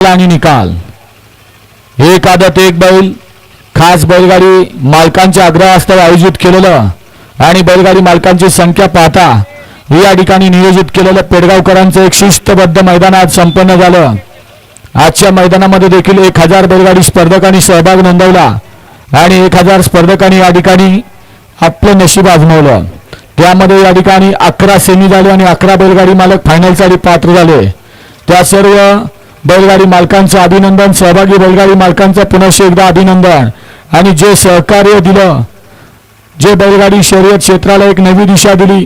आणि निकाल. हे आदत एक बैल खास बैलगाडी मालकांच्या आग्रहास्तव आयोजित केलेलं आणि बैलगाडी मालकांची संख्या पाहता या ठिकाणी नियोजित केलेलं पेडगावकरांचं एक शिस्तबद्ध मैदान आज संपन्न झालं. आजच्या मैदानामध्ये देखील एक हजार बैलगाडी स्पर्धकांनी सहभाग नोंदवला आणि एक हजार स्पर्धकांनी या ठिकाणी आपलं नशीब आजमावलं. त्यामध्ये या ठिकाणी अकरा सेमी झाले आणि अकरा बैलगाडी मालक फायनलसाठी पात्र झाले. त्या सर्व बैलगाडी मालकांचं अभिनंदन सहभागी बैलगाडी मालकांचं पुनश्च एकदा अभिनंदन. आणि जे सहकार्य दिलं जे बैलगाडी शर्यत क्षेत्राला एक नवी दिशा दिली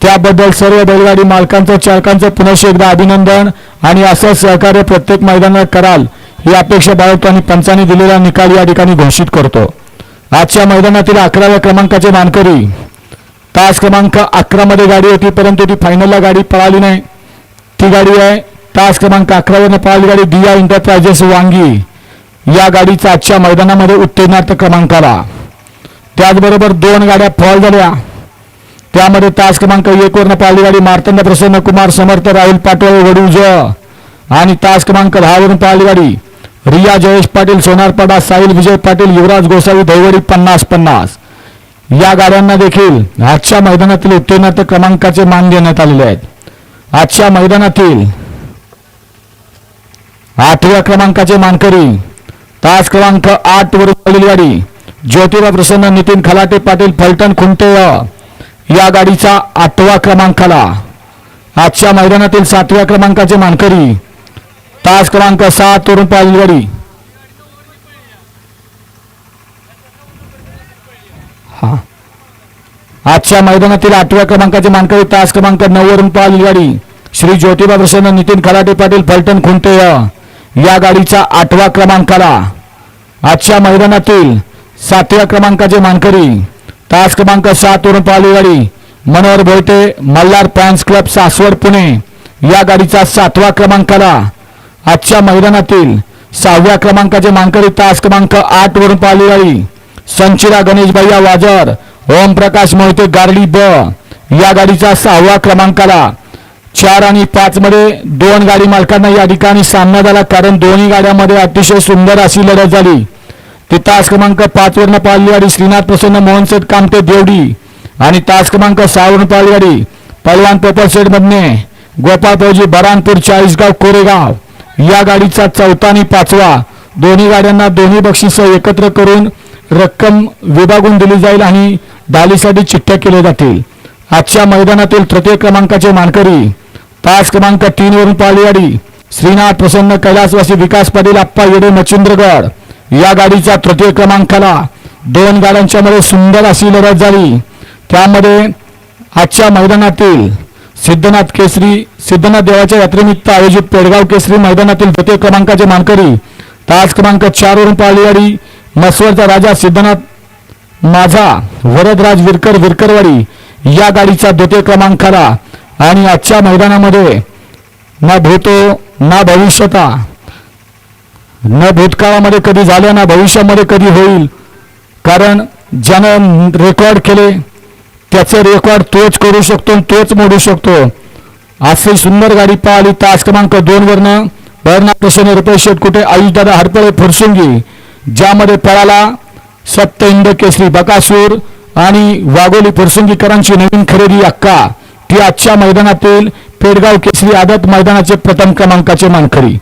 त्याबद्दल सर्व बैलगाडी मालकांचं चालकांचं पुनश्च एकदा अभिनंदन. आणि असं सहकार्य प्रत्येक मैदानात कराल ही अपेक्षा बाळगतो आणि पंचाने दिलेला निकाल या ठिकाणी घोषित करतो. आजच्या मैदानातील अकराव्या क्रमांकाचे मानकरी तास क्रमांक अकरामध्ये गाडी होती परंतु ती फायनलला गाडी पळाली नाही. ती गाडी आहे तास क्रमांक अकरावरनं पळाली गाडी दिया एंटरप्राइजेस वांगी. या गाडीचा आजच्या मैदानामध्ये उत्तीर्णार्थ क्रमांकाला. त्याचबरोबर दोन गाड्या फॉल झाल्या. त्यामध्ये तास क्रमांक एक वरनं गाडी मार्तंड प्रसन्न कुमार समर्थ राहुल पाटोळे वडूज आणि तास क्रमांक दहावरून वरून गाडी रिया जयेश पाटील सोनारपाडा साहिल विजय पाटील युवराज गोसावी दैवडी पन्नास पन्नास. या गाड्यांना देखील आजच्या मैदानातील उत्तीर्णार्थ क्रमांकाचे मान देण्यात आलेले आहेत. आजच्या मैदानातील आठव्या क्रमांकाचे मानकरी. तास क्रमांक आठ वर आलेली गाडी. ज्योतिबा प्रसन्न नितीन खलाटे पाटील फलटण खुंटे या गाडीचा आठवा क्रमांकाला. आजच्या मैदानातील सातव्या क्रमांकाचे मानकरी. तास क्रमांक सात वरून पाहिली गाडी. आजच्या मैदानातील आठव्या क्रमांकाचे मानकरी तास क्रमांक नऊ वरून पाहिली गाडी. श्री ज्योतिबा प्रसन्न नितीन खलाटे पाटील फलटण खुंटे या या गाडीचा आठवा क्रमांकाला. आजच्या मैदानातील सातव्या क्रमांकाचे मानकरी तास क्रमांक सात वरून पाहिली गाडी मनोहर भोयटे मल्हार फॅन्स क्लब सासवड पुणे. या गाडीचा सातवा क्रमांकाला. आजच्या मैदानातील सहाव्या क्रमांकाचे मानकरी तास क्रमांक आठ वरून पाहिली गाडी संचिरा गणेश वाजर ओमप्रकाश मोहिते गार्डी ब. या गाडीचा सहाव्या क्रमांकाला. चार आणि पाच मध्ये दोन गाडी मालकांना या ठिकाणी सामना झाला कारण दोन्ही गाड्यांमध्ये अतिशय सुंदर अशी लढत झाली. ती तास क्रमांक पाच वरनं पाळली गाडी श्रीनाथ प्रसन्न मोहनसेठ कामटे देवडी. आणि तास क्रमांक सहा वरून पाहिली गाडी पलवान पेपर सेट मधने गोपाळ फौजी बरानपूर चाळीसगाव कोरेगाव. या गाडीचा चौथा आणि पाचवा. दोन्ही गाड्यांना दोन्ही बक्षिस एकत्र करून रक्कम विभागून दिली जाईल आणि डालीसाठी चिठ्ठ्या केल्या जातील. आजच्या मैदानातील तृतीय क्रमांकाचे मानकरी पाच क्रमांक तीन वरून पालवाडी. श्रीनाथ प्रसन्न कैलासवासी विकास पाटील आप्पा येडे मच्छिंद्रगड. या गाडीच्या तृतीय क्रमांकाला दोन गाड्यांच्या मध्ये सुंदर अशी लढत झाली. त्यामध्ये आजच्या मैदानातील सिद्धनाथ केसरी सिद्धनाथ देवाच्या यात्रेनिमित्त आयोजित पेडगाव केसरी मैदानातील द्वितीय क्रमांकाचे मानकरी. तास क्रमांक चार वरून पाहिली मसवरचा राजा सिद्धनाथ माझा वरदराज विरकर विरकरवाडी. या गाडीचा द्वितीय क्रमांकाला आणि आजच्या मैदानामध्ये ना भूतो ना भविष्यता. न भूतकाळामध्ये कधी झालं ना भविष्यामध्ये कधी होईल. कारण ज्यानं रेकॉर्ड केले त्याचे रेकॉर्ड तोच करू शकतो आणि तोच मोडू शकतो. अशी सुंदर गाडी पाहिली तास क्रमांक दोन वरनं बर्ना प्रसन्न रुपये शेट कुठे आयुषदादा हरपळे फुरसुंगी ज्यामध्ये पळाला सत्य इंद केसरी बकासूर आणि वाघोली फुरसुंगीकरांची नवीन खरेदी अक्का. ही आजच्या मैदानातील पेडगाव केसरी आदत मैदानाचे प्रथम क्रमांकाचे मानकरी.